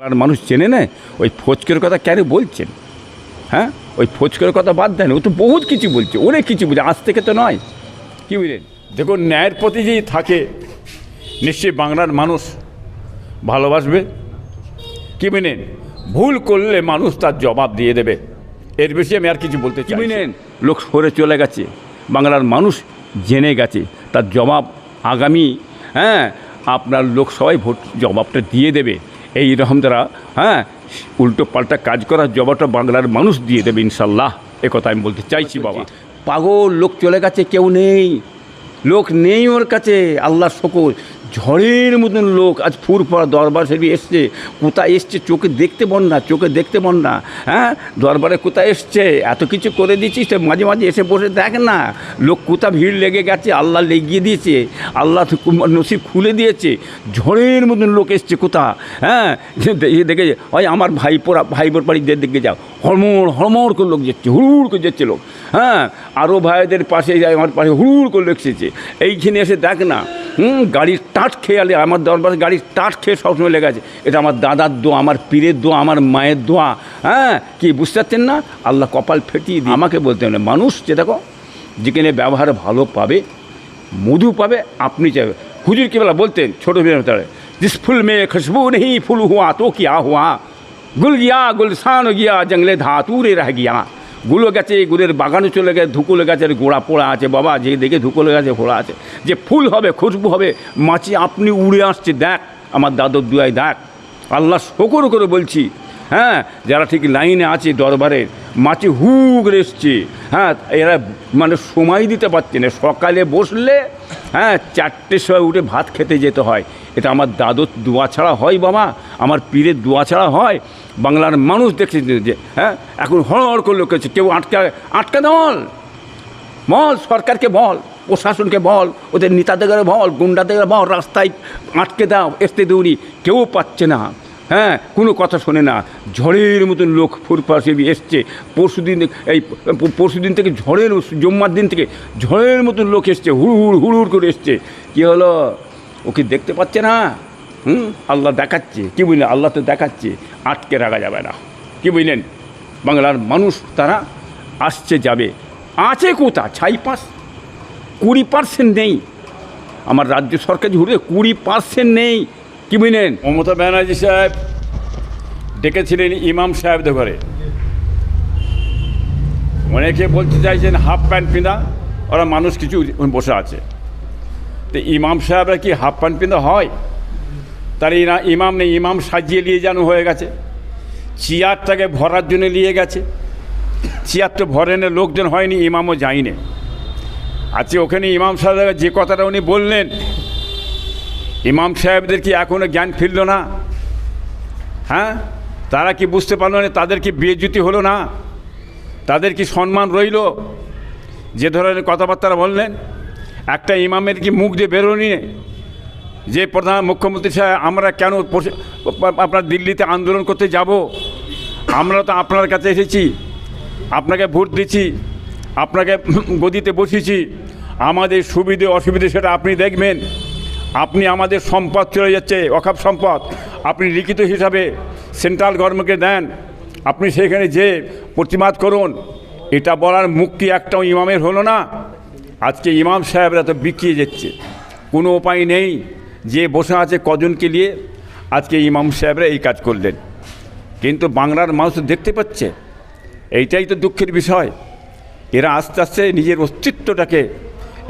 আর মানুষ চেনে নেয় ওই ফচকের কথা কেন বলছেন? হ্যাঁ? ওই ফচকের কথা বাদ দেন ও তো বহুত কিছু বলছে অনেক কিছু বলছে আজ থেকে তো নয়। কি বুঝলেন? দেখুন ন্যায়ের প্রতি যদি থাকে নিশ্চয়ই বাংলার মানুষ ভালোবাসবে। কি বুঝলেন? ভুল করলে মানুষ তার জবাব দিয়ে দেবে। এর বেশি আমি আর কিছু বলতে চাই বুঝলেন? লোক সরে চলে গেছে বাংলার মানুষ জেনে গেছে তার জবাব আগামী হ্যাঁ? আপনার লোক সবাই ভোট জবাবটা দিয়ে দেবে। এই রকম দ্বারা হ্যাঁ উল্টো পাল্টা কাজ করার জবাবটা বাংলার মানুষ দিয়ে দেবে ইনশাল্লাহ। এ কথা আমি বলতে চাইছি বাবা। পাগল লোক চলে গেছে কেউ নেই। লোক নেই ওর কাছে আল্লাহ শকর। ঝড়ের মতন লোক আজ ফুরফুরা দরবার সেবি এসছে, কোথায় এসছে চোখে দেখতে বন না, চোখে দেখতে বন না হ্যাঁ? দরবারে কোথায় এসছে? এত কিছু করে দিচ্ছিস মাঝে মাঝে এসে বসে দেখ না, লোক কোথা ভিড় লেগে গেছে, আল্লাহ লেগিয়ে দিয়েছে, আল্লাহ নসিব খুলে দিয়েছে, ঝড়ের মতন লোক এসছে কোথা হ্যাঁ? দেখে দেখে ওই আমার ভাইপোরা, ভাইপোর বাড়িদের দিকে যাও। হড়মড় হড়মড় করে লোক যাচ্ছে হুড় করে যাচ্ছে লোক হ্যাঁ? আরও ভাইদের পাশে যায়, আমার পাশে হুড় করে লোক এসেছে। এইখানে এসে দেখ না, হুম? গাড়ির টাট খেয়ে আলে, আমার দরবার গাড়ির টাট খেয়ে সবসময় লেগে আছে। এটা আমার দাদার দোয়া, আমার পীরের দোয়া, আমার মায়ের দোয়া। হ্যাঁ কি বুঝতে পারছেন না? আল্লাহ কপাল ফেটিয়ে দিয়ে আমাকে বলতে হবে মানুষ যে দেখো, যেখানে ব্যবহার ভালো পাবে, মধু পাবে, আপনি চাইবে। হুজুর কেবলা বলতেন ছোটো মেয়ের তাহলে দিস ফুল মেয়ে খুশবু নেই, ফুল হুয়া, তো কিয়া হুয়া। গুল গিয়া গুলসান গিয়া, জঙ্গলে ধাতুরে রাহ গিয়া। গুলো গেছে গুলের বাগানে চলে গেছে, ধুকুলে গাছের গোড়া পোড়া আছে, বাবা, যে দেখে ধুকুলে গাছে, ফোড়া আছে। যে ফুল হবে, খুশবু হবে, মাছি আপনি উড়ে আসছে, দেখ, আমার দাদর দুয়ায়, দেখ। আল্লাহ শকর করে বলছি হ্যাঁ যারা ঠিক লাইনে আছে দরবারের মাছি হু করে এসছে। হ্যাঁ এরা মানে সময় দিতে পারছে না। সকালে বসলে হ্যাঁ চারটের সময় উঠে ভাত খেতে যেতে হয়। এটা আমার দাদুর দোয়া ছাড়া হয় বাবা, আমার পীরের দোয়া ছাড়া হয়। বাংলার মানুষ দেখছে যে হ্যাঁ এখন হড় করে লোক কেউ আটকা আটকা দেওয়াল বল। সরকারকে বল, প্রশাসনকে বল, ওদের নেতাদের বল গুন্ডাদের বল, রাস্তায় আটকে দাও, এসতে দৌড়ি কেউ পাচ্ছে না। হ্যাঁ কোনো কথা শোনে না। ঝড়ের মতন লোক ফুরপাশে এসছে। পরশু দিন এই পরশু দিন থেকে ঝড়ের জম্মার দিন থেকে ঝড়ের মতন লোক এসছে, হুড় হুড় করে এসছে। কী হলো? ও কি দেখতে পাচ্ছে না? হুম? আল্লাহ দেখাচ্ছে। কী বুঝলেন আল্লাহ তো দেখাচ্ছে। আটকে রাখা যাবে না। কী বুঝলেন বাংলার মানুষ তারা আসছে, যাবে। আছে কোথা? ছাই পাস কুড়ি পার্সেন্ট নেই। আমার রাজ্য সরকার ঘুরে কুড়ি পার্সেন্ট নেই। কি বুঝলেন মমতা ব্যানার্জি সাহেব ডেকেছিলেন ইমাম সাহেবদের ঘরে। অনেকে বলতে চাইছেন হাফ প্যান্ট পিঁধা ওরা মানুষ কিছু বসে আছে। তো ইমাম সাহেবরা কি হাফ প্যান্ট পিঁধা হয়? তার ইমাম নেই, ইমাম সাজিয়ে নিয়ে যেন হয়ে গেছে। চেয়ারটাকে ভরার জন্য নিয়ে গেছে। চেয়ারটা ভরে না, লোকজন হয়নি, ইমামও যায়নি। আজকে ওখানে ইমাম সাহেব যে কথাটা উনি বললেন ইমাম সাহেবদের কি এখনও জ্ঞান ফিরল না? হ্যাঁ? তারা কি বুঝতে পারল না তাদের কি বিয়েজ্যুতি হলো না? তাদের কি সম্মান রইল? যে ধরনের কথাবার্তা বললেন, একটা ইমামের কি মুখ দিয়ে বেরোনি যে প্রধান মুখ্যমন্ত্রী সাহেব, আমরা কেন আপনার দিল্লিতে আন্দোলন করতে যাব? আমরা তো আপনার কাছে এসেছি, আপনাকে ভোট দিচ্ছি, আপনাকে গদিতে বসিয়েছি। আমাদের সুবিধে, অসুবিধে সেটা আপনি দেখবেন। আপনি আমাদের সম্পদ চলে যাচ্ছে অখাপ সম্পদ। আপনি লিখিত হিসাবে সেন্ট্রাল গভর্নমেন্টকে দেন, আপনি সেখানে যে প্রতিবাদ করুন, এটা বলার মুক্তি একটাও ইমামের হলো না। আজকে ইমাম সাহেবরা তো বিকিয়ে যাচ্ছে। কোনো উপায় নেই, যে বসে আছে কজনকে নিয়ে। আজকে ইমাম সাহেবরা এই কাজ করলেন। কিন্তু বাংলার মানুষ দেখতে পাচ্ছে, এইটাই তো দুঃখের বিষয়। এরা আস্তে আস্তে নিজের অস্তিত্বটাকে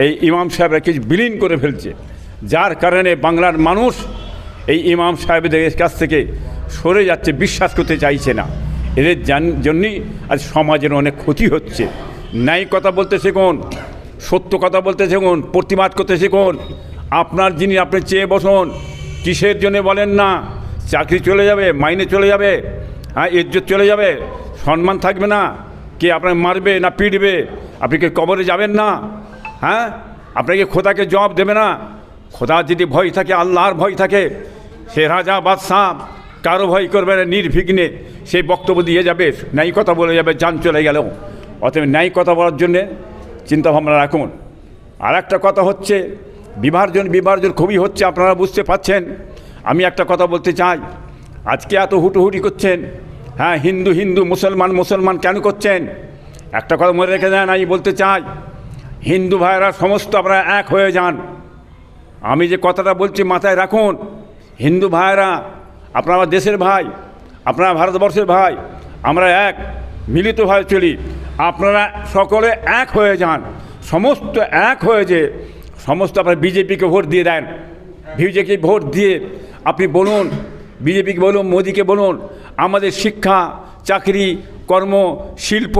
এই ইমাম সাহেবরা কিছু বিলীন করে ফেলছে। যার কারণে বাংলার মানুষ এই ইমাম সাহেবদের কাছ থেকে সরে যাচ্ছে, বিশ্বাস করতে চাইছে না। এদের জান- জন্যই আজ সমাজের অনেক ক্ষতি হচ্ছে। ন্যায় কথা বলতে শেখুন, সত্য কথা বলতে শিখুন, প্রতিবাদ করতে শিখুন। আপনার যিনি আপনি চেয়ে বসুন, কিসের জন্য বলেন না, চাকরি চলে যাবে, মাইনে চলে যাবে হ্যাঁ ইজ্জত চলে যাবে, সম্মান থাকবে না, কে আপনাকে মারবে না পিটবে, আপনি কি কবরে যাবেন না হ্যাঁ? আপনাকে খোদাকে জবাব দেবে না খোদা যদি ভয় থাকে, আল্লাহর ভয় থাকে, সে রাজা বাদশাহ কারও ভয় করবে না, নির্বিঘ্নে সেই বক্তব্য দিয়ে যাবে, ন্যায় কথা বলে যাবে যান চলে গেলেও অতএব ন্যায় কথা বলার জন্যে চিন্তাভাবনা রাখুন। আর একটা কথা হচ্ছে, বিভার্জন বিভার্জন খুবই হচ্ছে, আপনারা বুঝতে পাচ্ছেন। আমি একটা কথা বলতে চাই, আজকে এত হুটোহুটি করছেন হ্যাঁ হিন্দু হিন্দু, মুসলমান মুসলমান কেন করছেন? একটা কথা মনে রেখে দেন, আমি বলতে চাই, হিন্দু ভাইরা সমস্ত আপনারা এক হয়ে যান। আমি যে কথাটা বলছি মাথায় রাখুন, হিন্দু ভাইরা আপনারা দেশের ভাই, আপনারা ভারতবর্ষের ভাই, আমরা এক মিলিতভাবে চলি। আপনারা সকলে এক হয়ে যান, সমস্ত এক হয়ে যে সমস্ত আপনারা বিজেপিকে ভোট দিয়ে দেন। বিজেপিকে ভোট দিয়ে আপনি বলুন, বিজেপিকে বলুন, মোদিকে বলুন, আমাদের শিক্ষা, চাকরি, কর্ম, শিল্প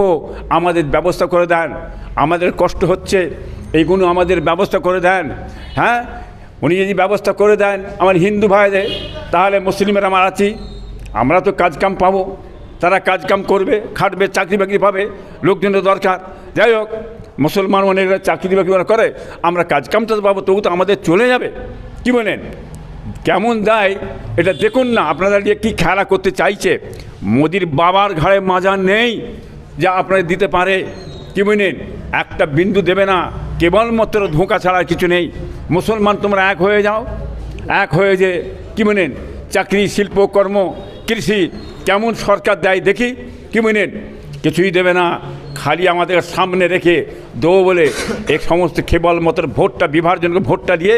আমাদের ব্যবস্থা করে দেন। আমাদের কষ্ট হচ্ছে এইগুলো আমাদের ব্যবস্থা করে দেন। হ্যাঁ? উনি যদি ব্যবস্থা করে দেন আমার হিন্দু ভাইদের, তাহলে মুসলিমের আমার আছি। আমরা তো কাজকাম পাবো। তারা কাজকাম করবে, খাটবে চাকরি বাকরি পাবে, লোকজনের দরকার। যাই হোক, মুসলমান মনেরা চাকরি বাকরি ওরা করে, আমরা কাজকামটা পাবো, তবু তো আমাদের চলে যাবে। কি বলেন? কেমন দেয়? এটা দেখুন না, আপনারা দিয়ে কী খেলা করতে চাইছে? মোদির বাবার ঘাড়ে মাজা নেই, যা আপনারা দিতে পারে। কি বুঝলেন একটা বিন্দু দেবে না, কেবলমাত্র ধোঁকা ছাড়া কিছু নেই। মুসলমান তোমরা এক হয়ে যাও। এক হয়ে যে কি বুঝলেন চাকরি, শিল্প, কর্ম, কৃষি কেমন সরকার দেয় দেখি, কি বুঝলেন কিছুই দেবে না। খালি আমাদের সামনে রেখে দেবো বলে এই সমস্ত কেবলমাত্র ভোটটা বিভাজনকে ভোটটা দিয়ে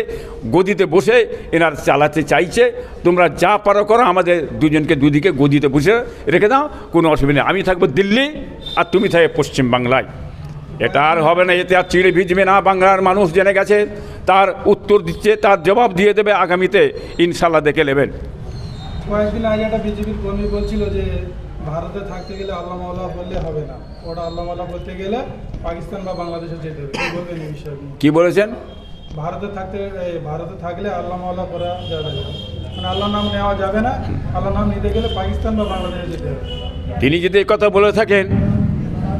গদিতে বসে এনার চালাতে চাইছে। তোমরা যা পারো করো, আমাদের দুজনকে দুদিকে গদিতে বসে রেখে দাও, কোনো অসুবিধা নেই। আমি থাকব দিল্লি আর তুমি থাকবে পশ্চিম বাংলায় এটা আর হবে না এতে আর চিড়ে ভিজবে না বাংলার মানুষ জেনে গেছে তার উত্তর দিচ্ছে তার জবাব দিয়ে দেবে আগামীতে ইনশাল্লাহ দেখে নেবেন। কয়েকদিন আগে একটা বিজেপির কর্মী বলছিল যে ভারতে থাকতে গেলে আল্লাহ মাল্লাহ বললে হবে না। ওটা আল্লাহ মাল্লাহ বলতে গেলে পাকিস্তান বা বাংলাদেশে যেতে হবে। কি বলবেন এই বিষয়ে কি বলেছেন? ভারতে থাকতে ভারতে থাকলে আল্লাহ মাল্লাহ করা যাবে না। মানে আল্লাহ নাম নেওয়া যাবে না আল্লাহ নাম নিতে গেলে পাকিস্তান বা বাংলাদেশে যেতে হবে। তিনি যদি এই কথা বলে থাকেন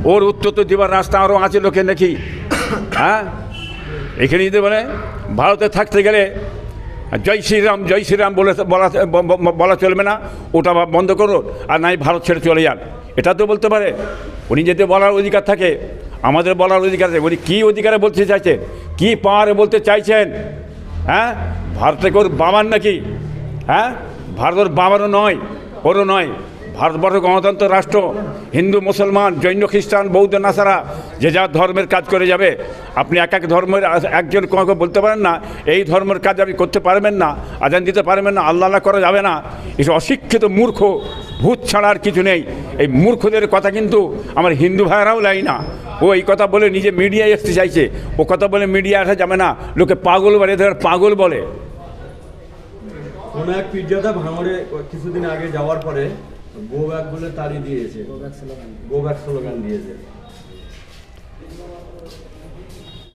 ওর উত্তর তো দেবার রাস্তা আরও আছে লোকে নাকি? হ্যাঁ? এখানে যদি বলে, ভারতে থাকতে গেলে জয় শ্রীরাম জয় শ্রীরাম বলে বলা বলা চলবে না, ওটা বন্ধ করো, আর নাই ভারত ছেড়ে চলে যান এটা তো বলতে পারে, উনি যদি বলার অধিকার থাকে, আমাদের বলার অধিকার আছে। উনি কী অধিকারে বলতে চাইছেন? কী পাওয়ারে বলতে চাইছেন? হ্যাঁ? ভারতে ওর বাবার নাকি? হ্যাঁ? ভারত ওর বাবারও নয়, ওরও নয়। ভারতবর্ষ গণতন্ত্র রাষ্ট্র, হিন্দু, মুসলমান, জৈন, খ্রিস্টান, বৌদ্ধ, নাসারা, যে যার ধর্মের কাজ করে যাবে। আপনি এক এক ধর্মের, একজন কাউকে বলতে পারেন না, এই ধর্মের কাজ আপনি করতে পারবেন না, আজান দিতে পারবেন না, আল্লাহ করা যাবে না। এসব অশিক্ষিত মূর্খ, ভূত ছাড়া আর কিছু নেই। এই মূর্খদের কথা কিন্তু আমার হিন্দু ভাইয়েরাও লাই না। ও এই কথা বলে নিজে মিডিয়ায় আসতে চাইছে। ও কথা বলে মিডিয়া আসা যাবে না। লোকে পাগল বলে, এদের পাগল বলে। কোনো এক ভাঙড়ে, কিছুদিন আগে যাওয়ার পরে গো ব্যাক বলে তাড়ি দিয়েছে গো ব্যাক স্লোগান দিয়েছে।